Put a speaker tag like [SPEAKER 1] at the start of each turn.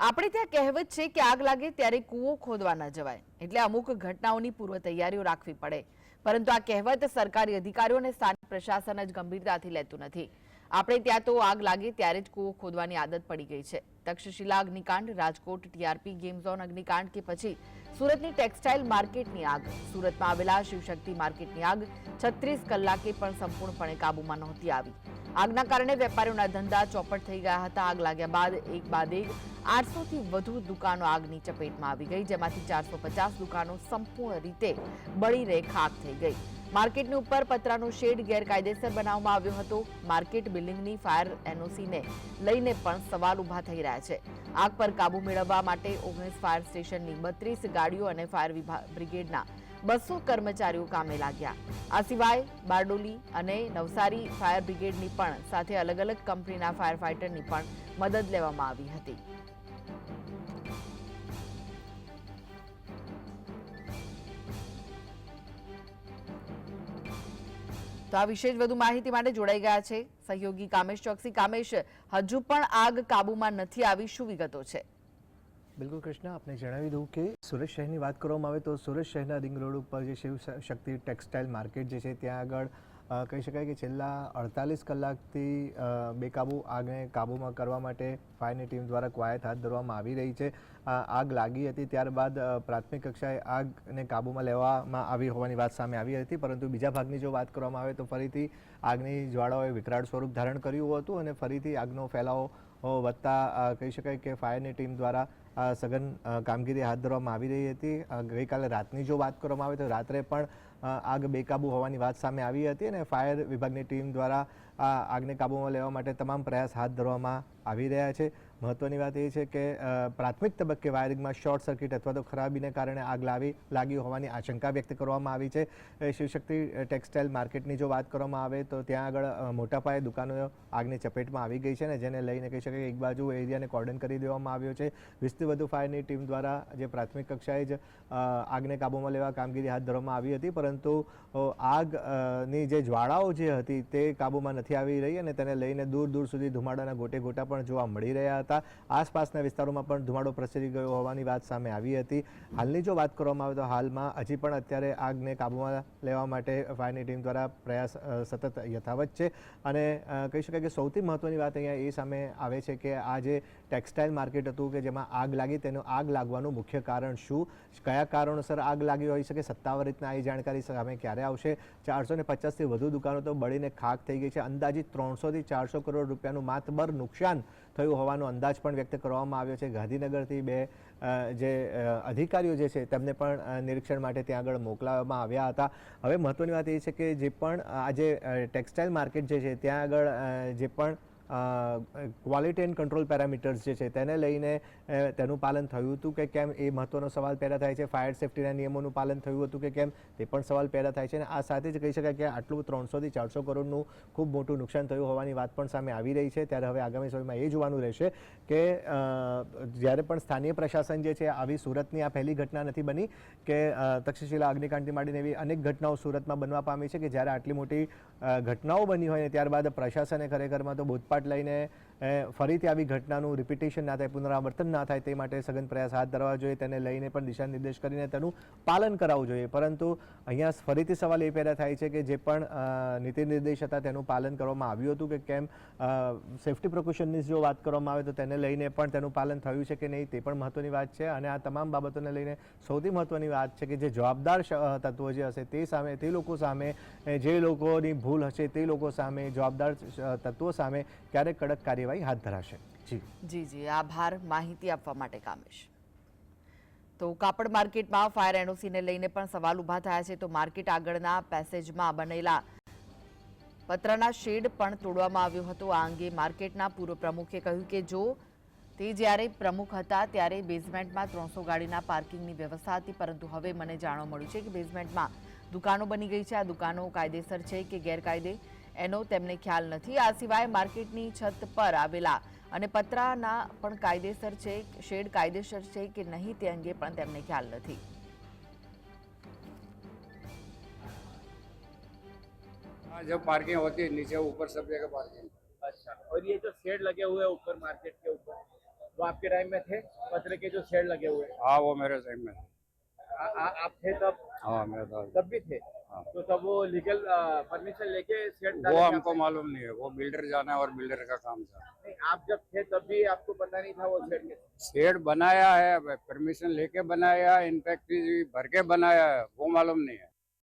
[SPEAKER 1] આપણે ત્યાં કહેવત છે કે આગ લાગે ત્યારે કૂવો ખોદવા ન જવાય. એટલે અમુક ઘટનાઓની પૂર્વ તૈયારીઓ રાખવી પડે. પરંતુ આ કહેવત સરકારી અધિકારીઓ અને સ્થાનિક પ્રશાસન જ ગંભીરતાથી લેતું નથી. આપણે ત્યાં તો આગ લાગે ત્યારે જ કૂવો ખોદવાની આદત પડી ગઈ છે. તક્ષશિલા, અગ્નિકાંડ, રાજકોટ, ટીઆરપી ગેમ અગ્નિકાંડ કે પછી સુરતની ટેક્સટાઇલ માર્કેટની આગ. સુરતમાં આવેલા શિવશક્તિ માર્કેટની આગ છત્રીસ કલાકે પણ સંપૂર્ણપણે કાબૂમાં નહોતી આવી. આગના કારણે વેપારીઓના ધંધા ચોપટ થઈ ગયા હતા. આગ લાગ્યા બાદ એક બાદ એક આઠસોથી વધુ દુકાનો આગની ચપેટમાં આવી ગઈ, જેમાંથી ચારસો પચાસ દુકાનો સંપૂર્ણ રીતે બળીને ખાક થઈ ગઈ. માર્કેટની ઉપર પતરાનો શેડ ગેરકાયદેસર બનાવવામાં આવ્યો હતો. માર્કેટ બિલ્ડિંગની ફાયર એનઓસીને લઈને પણ સવાલ ઊભા થઈ રહ્યા છે. આગ પર કાબુ મેળવવા માટે ઓગણીસ ફાયર સ્ટેશનની બત્રીસ ગાડીઓ અને ફાયર વિભાગ બ્રિગેડના બસો કર્મચારીઓ કામે લાગ્યા. આ સિવાય બારડોલી અને નવસારી ફાયર બ્રિગેડની પણ સાથે અલગ અલગ કંપનીના ફાયર ફાઇટરની પણ મદદ લેવામાં આવી હતી. તો આ વિશે જ વધુ માહિતી માટે જોડાઈ ગયા છે સહયોગી કામેશ ચોકસી. કામેશ, હજુ પણ આગ કાબુમાં નથી આવી, શું વિગતો છે?
[SPEAKER 2] બિલકુલ કૃષ્ણ, આપને જણાવી દઉં કે સુરત શહેરની વાત કરવામાં આવે તો સુરત શહેરના રિંગ રોડ ઉપર જે શિવ શક્તિ ટેક્સટાઇલ માર્કેટ જે છે, ત્યાં આગળ કહી શકાય કે છેલ્લા અડતાલીસ કલાકથી બેકાબુ આગને કાબૂમાં કરવા માટે ફાયરની ટીમ દ્વારા કવાયત હાથ ધરવામાં આવી રહી છે. આગ લાગી હતી ત્યારબાદ પ્રાથમિક કક્ષાએ આગને કાબૂમાં લેવામાં આવી હોવાની વાત સામે આવી હતી. પરંતુ બીજા ભાગની જો વાત કરવામાં આવે તો ફરીથી આગની જ્વાળાઓએ વિકરાળ સ્વરૂપ ધારણ કર્યું હતું અને ફરીથી આગનો ફેલાવો વધતા કહી શકાય કે ફાયરની ટીમ દ્વારા સઘન કામગીરી હાથ ધરવામાં આવી રહી હતી. ગઈકાલે રાતની જો વાત કરવામાં આવે તો રાત્રે પણ આગ બેકાબૂ હોવાની વાત સામે આવી હતી અને ફાયર વિભાગની ટીમ દ્વારા આ આગને કાબૂમાં લેવા માટે તમામ પ્રયાસ હાથ ધરવામાં આવી રહ્યા છે. મહત્વની વાત એ છે કે પ્રાથમિક તબક્કે વાયરિંગમાં શોર્ટ સર્કિટ અથવા તો ખરાબીને કારણે આગ લાવી લાગી હોવાની આશંકા વ્યક્ત કરવામાં આવી છે. શિવશક્તિ ટેક્સટાઇલ માર્કેટની જો વાત કરવામાં આવે તો ત્યાં આગળ મોટા પાયે દુકાનો આગની ચપેટમાં આવી ગઈ છે ને જેને લઈને કહી શકાય એક બાજુ એરિયાને કોર્ડન કરી દેવામાં આવ્યો છે. વીસથી વધુ ફાયરની ટીમ દ્વારા જે પ્રાથમિક કક્ષાએ જ આગને કાબૂમાં લેવા કામગીરી હાથ ધરવામાં આવી હતી પરંતુ અ, આગ અ, ની જે જ્વાળાઓ જે હતી તે કાબૂમાં નથી આવી રહી અને તેને લઈને દૂર દૂર સુધી ધુમાડાના ગોટે ગોટા પણ જોવા મળી રહ્યા હતા. આસપાસના વિસ્તારોમાં પણ ધુમાડો પ્રસરી ગયો હોવાની વાત સામે આવી હતી. હાલની જો વાત કરવામાં આવે તો હાલમાં હજી પણ અત્યારે આગને કાબૂમાં લેવા માટે ફાયરની ટીમ દ્વારા પ્રયાસ સતત યથાવત છે. અને કહી શકાય કે સૌથી મહત્વની વાત અહીંયા એ સામે આવે છે કે આ જે ટેક્સટાઇલ માર્કેટ હતું કે જેમાં આગ લાગી તેનું આગ લાગવાનું મુખ્ય કારણ શું? કયા કારણોસર આગ લાગી હોઈ શકે? સત્તાવાર રીતના એ જાણકારી સામે ક્યારે આવશે? ચારસો ને પચાસથી વધુ દુકાનો તો બળીને ખાક થઈ ગઈ છે. અંદાજિત ત્રણસોથી ચારસો કરોડ રૂપિયાનું માતબર નુકસાન થયું હોવાનો અંદાજ પણ વ્યક્ત કરવામાં આવ્યો છે. ગાંધીનગરથી બે જે અધિકારીઓ જે છે તેમને પણ નિરીક્ષણ માટે ત્યાં આગળ મોકલાવવામાં આવ્યા હતા. હવે મહત્વની વાત એ છે કે જે પણ આજે ટેક્સટાઇલ માર્કેટ જે છે ત્યાં આગળ જે પણ ક્વોલિટી એન્ડ કંટ્રોલ પેરામીટર્સ જે છે તેને લઈને તેનું પાલન થયું હતું કે કેમ? એ મહત્વનો સવાલ પેદા થાય છે. ફાયર સેફટીના નિયમોનું પાલન થયું હતું કે કેમ? તે પણ સવાલ પેદા થાય છે અને આ સાથે જ કહી શકાય કે આટલું ત્રણસોથી ચારસો કરોડનું ખૂબ મોટું નુકસાન થયું હોવાની વાત પણ સામે આવી રહી છે. ત્યારે હવે આગામી સમયમાં એ જોવાનું રહેશે કે જ્યારે પણ સ્થાનીય પ્રશાસન જે છે આવી સુરતની આ પહેલી ઘટના નથી બની કે તક્ષશિલા, અગ્નિકાંડથી માંડીને એવી અનેક ઘટનાઓ સુરતમાં બનવા પામી છે કે જ્યારે આટલી મોટી ઘટનાઓ બની હોય ને ત્યારબાદ પ્રશાસને ખરેખરમાં તો બોધપાઠ લઈને અ, ફરીથી આવી ઘટનાનું રિપીટેશન ના થાય, પુનરાવર્તન ના થાય તે માટે સઘન પ્રયાસ હાથ ધરવા જોઈએ, તેને લઈને પણ દિશા નિર્દેશ કરીને તેનું પાલન કરાવવું જોઈએ. પરંતુ અહીંયા ફરીથી સવાલ એ પેદા થાય છે કે જે પણ નીતિ નિર્દેશ હતા તેનું પાલન કરવામાં આવ્યું હતું કે કેમ? સેફ્ટી પ્રિકોશનની જો વાત કરવામાં આવે તો તેને લઈને પણ તેનું પાલન થયું છે કે નહીં તે પણ મહત્વની વાત છે. અને આ તમામ બાબતોને લઈને સૌથી મહત્વની વાત છે કે જે જવાબદાર તત્વો જે હશે તે સામે, તે લોકો સામે જે લોકોની ભૂલ હશે તે લોકો સામે, જવાબદાર તત્વો સામે ક્યારેક કડક કાર્યવાહી હાથ ધરાશે. જી.
[SPEAKER 1] જી જી. આભાર માહિતી આપવા માટે, કામેશ. તો કાપડ માર્કેટમાં ફાયર એનઓસીને લઈને પણ સવાલ ઊભા થયા છે. તો માર્કેટ આગળના પેસેજમાં બનેલા પતરાના શેડ પણ તોડવામાં આવ્યો હતો. આ અંગે માર્કેટના પૂર્વ પ્રમુખે કહ્યું કે જો તે જ્યારે પ્રમુખ હતા ત્યારે બેઝમેન્ટમાં ત્રણસો ગાડીના પાર્કિંગની વ્યવસ્થા હતી. પરંતુ હવે મને જાણવા મળ્યું છે કે બેઝમેન્ટમાં દુકાનો બની ગઈ છે. આ દુકાનો કાયદેસર છે કે ગેરકાયદે? એનો તેમને ખ્યાલ નથી આ સિવાય માર્કેટની છત પર આવેલા અને પતરાના પણ કાયદેસર છે શેડ કાયદેસર છે કે નહીં તે અંગે પણ તેમને ખ્યાલ નથી
[SPEAKER 3] हाँ जब पार्किंग होती है नीचे ऊपर सब जगह पार्किंग
[SPEAKER 4] अच्छा और ये जो शेड लगे हुए हैं ऊपर मार्केट के ऊपर वो आपके टाइम में थे पत्र के जो शेड लगे हुए हैं
[SPEAKER 3] हाँ वो मेरे टाइम में
[SPEAKER 4] आ- आ- आप थे तब
[SPEAKER 3] हाँ मेरे था
[SPEAKER 4] तब भी थे
[SPEAKER 3] हाँ।
[SPEAKER 4] तो सब वो लीगल परमिशन लेके शेड
[SPEAKER 3] वो हमको मालूम नहीं है वो बिल्डर जाना है और बिल्डर का काम था
[SPEAKER 4] नहीं, आप जब थे तब भी आपको पता नहीं था वो शेड के।
[SPEAKER 3] शेड बनाया है परमिशन लेके बनाया है इनफैक्ट भर के बनाया है वो मालूम नहीं है।